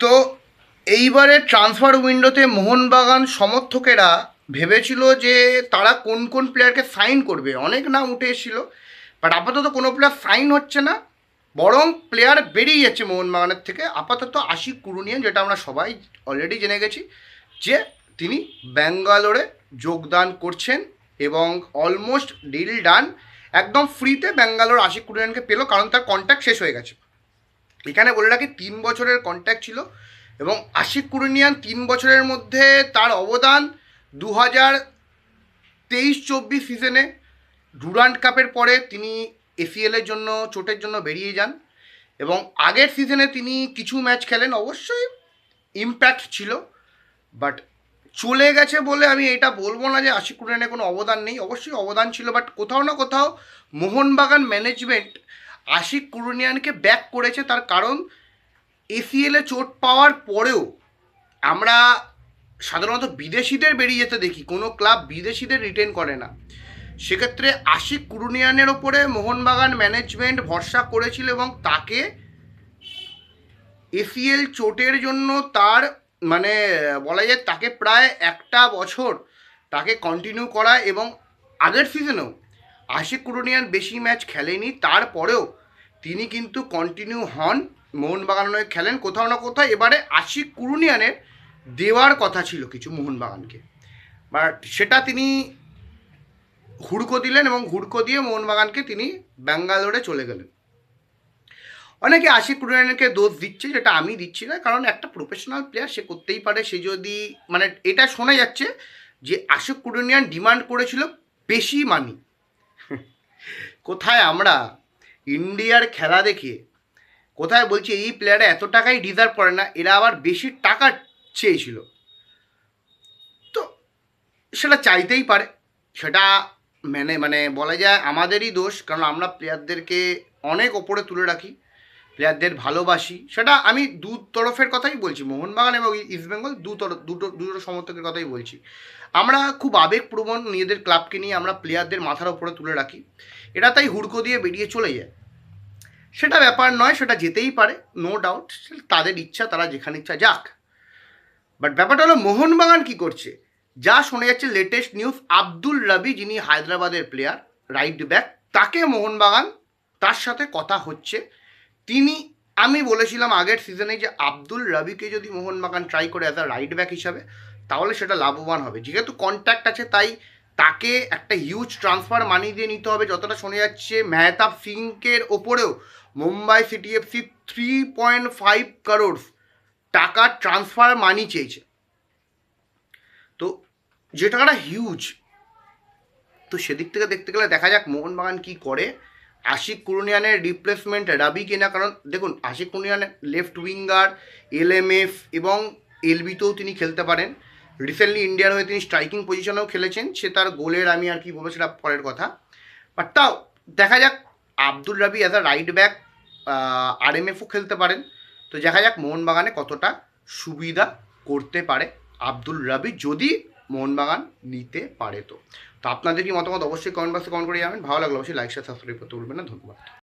তো এইবারে ট্রান্সফার উইন্ডোতে মোহনবাগান সমর্থকেরা ভেবেছিল যে তারা কোন কোন প্লেয়ারকে সাইন করবে। অনেক নাম উঠে এসেছিল বাট আপাতত কোনো প্লেয়ার সাইন হচ্ছে না, বরং প্লেয়ার বেরিয়ে যাচ্ছে মোহনবাগানের থেকে। আপাতত আশিক কুরুনিয়ান, যেটা আমরা সবাই অলরেডি জেনে গেছি, যে তিনি ব্যাঙ্গালোরে যোগদান করছেন এবং অলমোস্ট ডিল ডান একদম ফ্রিতে ব্যাঙ্গালোর আশিক কুরুনিয়ানকে পেল, কারণ তার কন্ট্যাক্ট শেষ হয়ে গেছে। এখানে বলে রাখি, তিন বছরের কন্ট্যাক্ট ছিল এবং আশিক কুরুনিয়ান তিন বছরের মধ্যে তার অবদান দু হাজার তেইশ চব্বিশ সিজনে ডুরান্ট কাপের পরে তিনি এসিএলের জন্য, চোটের জন্য বেরিয়ে যান এবং আগের সিজনে তিনি কিছু ম্যাচ খেলেন, অবশ্যই ইম্প্যাক্ট ছিল। বাট চলে গেছে বলে আমি এটা বলব না যে আশিক কুরুনিয়ানের কোনো অবদান নেই। অবশ্যই অবদান ছিল বাট কোথাও না কোথাও মোহনবাগান ম্যানেজমেন্ট আশিক কুরুনিয়ানকে ব্যাক করেছে তার কারণ এসিএলে চোট পাওয়ার পরেও আমরা সাধারণত বিদেশিদের বেরিয়ে যেতে দেখি, কোনো ক্লাব বিদেশিদের রিটেন করে না। সেক্ষেত্রে আশিক কুরুনিয়ানের ওপরে মোহনবাগান ম্যানেজমেন্ট ভরসা করেছিল এবং তাকে এসিএল চোটের জন্য তার মানে বলা যায় তাকে প্রায় একটা বছর তাকে কন্টিনিউ করা এবং আগের সিজনেও আশিক কুরুনিয়ান বেশি ম্যাচ খেলেনি, তারপরেও তিনি কিন্তু কন্টিনিউ হন মোহনবাগানের খেলেন কোথাও না কোথাও। এবারে আশিক কুরুনিয়ানের দেওয়ার কথা ছিল কিছু মোহনবাগানকে। বাট সেটা তিনি হুড়কো দিলেন এবং হুড়কো দিয়ে মোহনবাগানকে তিনি ব্যাঙ্গালোরে চলে গেলেন। অনেকে আশিক কুরুনিয়ানকে দোষ দিচ্ছে, যেটা আমি দিচ্ছি না, কারণ একটা প্রফেশনাল প্লেয়ার সে করতেই পারে, সে যদি মানে এটা শোনা যাচ্ছে যে আশিক কুরুনিয়ান ডিমান্ড করেছিল বেশি মানি কোথায় আমরা ইন্ডিয়ার খেলা দেখে কোথায় বলছি এই প্লেয়ারে এত টাকাই ডিজার্ভ করে না, এরা আবার বেশি টাকা চেয়েছিল। তো সেটা চাইতেই পারে, সেটা মানে মানে বলা যায় আমাদেরই দোষ, কারণ আমরা প্লেয়ারদেরকে অনেক ওপরে তুলে রাখি। প্লেয়ারদের ভালোবাসি। সেটা আমি দু তরফের কথাই বলছি, মোহনবাগান এবং ইস্টবেঙ্গল দু তরফ দুটো দুটো সমর্থকের কথাই বলছি। আমরা খুব আবেগপ্রবণ নিজেদের ক্লাবকে নিয়ে আমরা প্লেয়ারদের মাথার ওপরে তুলে রাখি। এটা তাই হুড়কো দিয়ে বেরিয়ে চলে যায়। সেটা ব্যাপার নয়, সেটা যেতেই পারে নো ডাউট তাদের ইচ্ছা, তারা যেখানে ইচ্ছা যাক। বাট ব্যাপারটা হলো মোহনবাগান কি করছে? যা শোনা যাচ্ছে লেটেস্ট নিউজ আব্দুল রবি যিনি হায়দ্রাবাদের প্লেয়ার রাইট ব্যাক তাকে মোহনবাগান তার সাথে কথা হচ্ছে। তিনি, আমি বলেছিলাম আগের সিজনে যে আব্দুল রবিকে যদি মোহনবাগান ট্রাই করে অ্যাজ আ রাইট ব্যাক হিসাবে, তাহলে সেটা লাভবান হবে। যেহেতু কন্ট্যাক্ট আছে, তাই তাকে একটা হিউজ ট্রান্সফার মানি দিয়ে নিতে হবে। যতটা শোনা যাচ্ছে, মেহতাব সিংকের ওপরেও Mumbai City FC three point five crores টাকা ট্রান্সফার মানি চেয়েছে। তো যে টাকাটা হিউজ তো সেদিক থেকে দেখতে গেলে দেখা যাক মোহনবাগান কি করে। আশিক কুরুনিয়ানের রিপ্লেসমেন্ট রাবি কিনা? কারণ দেখুন, আশিক কুরুনিয়ানের লেফট উইঙ্গার এলএমএফ এবং এলবিতেও তিনি খেলতে পারেন। রিসেন্টলি ইন্ডিয়ার হয়ে তিনি স্ট্রাইকিং পজিশনেও খেলেছেন। সে তার গোলের আমি আর কি বলব, সেটা পরের কথা। বাট তাও দেখা যাক, Abdul Rabi as a right back R M এফও খেলতে পারেন। তো দেখা যাক, মোহনবাগানে কতটা সুবিধা করতে পারে আব্দুল রাবি। যদি মোহনবাগান নিতে পারে তো। তো আপনাদের কি মতামত অবশ্যই কমেন্ট বক্সে কমেন্ট করে যাবেন ভালো লাগল অবশ্যই লাইক শেয়ার সাবস্ক্রাইব করতে ভুলবেন না। ধন্যবাদ।